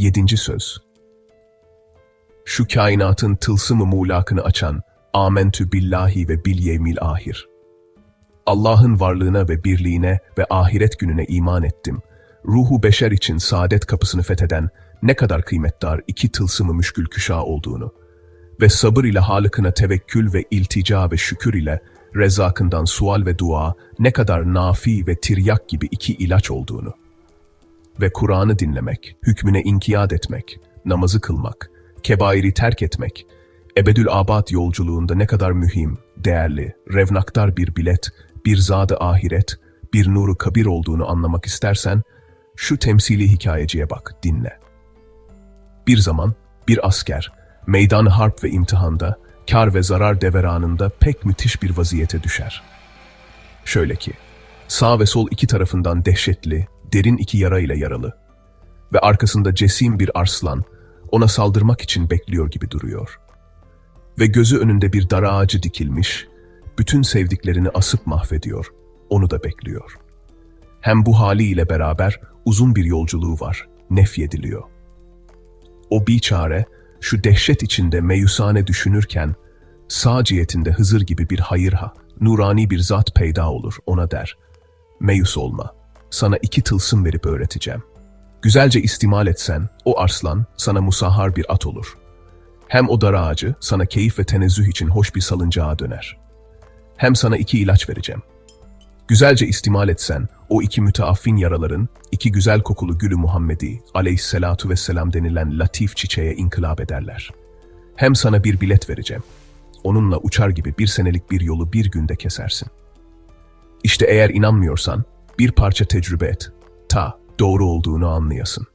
Yedinci söz. Şu kainatın tılsımı muğlakını açan Amentü billahi ve bil yevmil ahir. Allah'ın varlığına ve birliğine ve ahiret gününe iman ettim. Ruhu beşer için saadet kapısını fetheden ne kadar kıymetdar iki tılsımı müşkül küşa olduğunu ve sabır ile Halık'ına tevekkül ve iltica ve şükür ile rezakından sual ve dua ne kadar nafi ve tiryak gibi iki ilaç olduğunu ve Kur'an'ı dinlemek, hükmüne inkiyat etmek, namazı kılmak, kebairi terk etmek, ebedül abad yolculuğunda ne kadar mühim, değerli, revnaktar bir bilet, bir zadı ahiret, bir nuru kabir olduğunu anlamak istersen, şu temsili hikayeciye bak, dinle. Bir zaman bir asker, meydan harp ve imtihanda, kar ve zarar deveranında pek müthiş bir vaziyete düşer. Şöyle ki, sağ ve sol iki tarafından dehşetli, derin iki yara ile yaralı ve arkasında cesim bir arslan ona saldırmak için bekliyor gibi duruyor. Ve gözü önünde bir dar ağacı dikilmiş, bütün sevdiklerini asıp mahvediyor, onu da bekliyor. Hem bu haliyle beraber uzun bir yolculuğu var, nefyediliyor. O biçare, şu dehşet içinde meyusane düşünürken, sağ cihetinde Hızır gibi bir hayırha, nurani bir zat peyda olur, ona der. Meyus olma, sana iki tılsım verip öğreteceğim. Güzelce istimal etsen, o arslan sana musahhar bir at olur. Hem o dar ağacı sana keyif ve tenezzüh için hoş bir salıncağa döner. Hem sana iki ilaç vereceğim. Güzelce istimal etsen, o iki müteaffin yaraların, iki güzel kokulu gülü Muhammedi aleyhisselatu vesselam denilen latif çiçeğe inkılap ederler. Hem sana bir bilet vereceğim. Onunla uçar gibi bir senelik bir yolu bir günde kesersin. İşte eğer inanmıyorsan, bir parça tecrübe et. Ta doğru olduğunu anlayasın.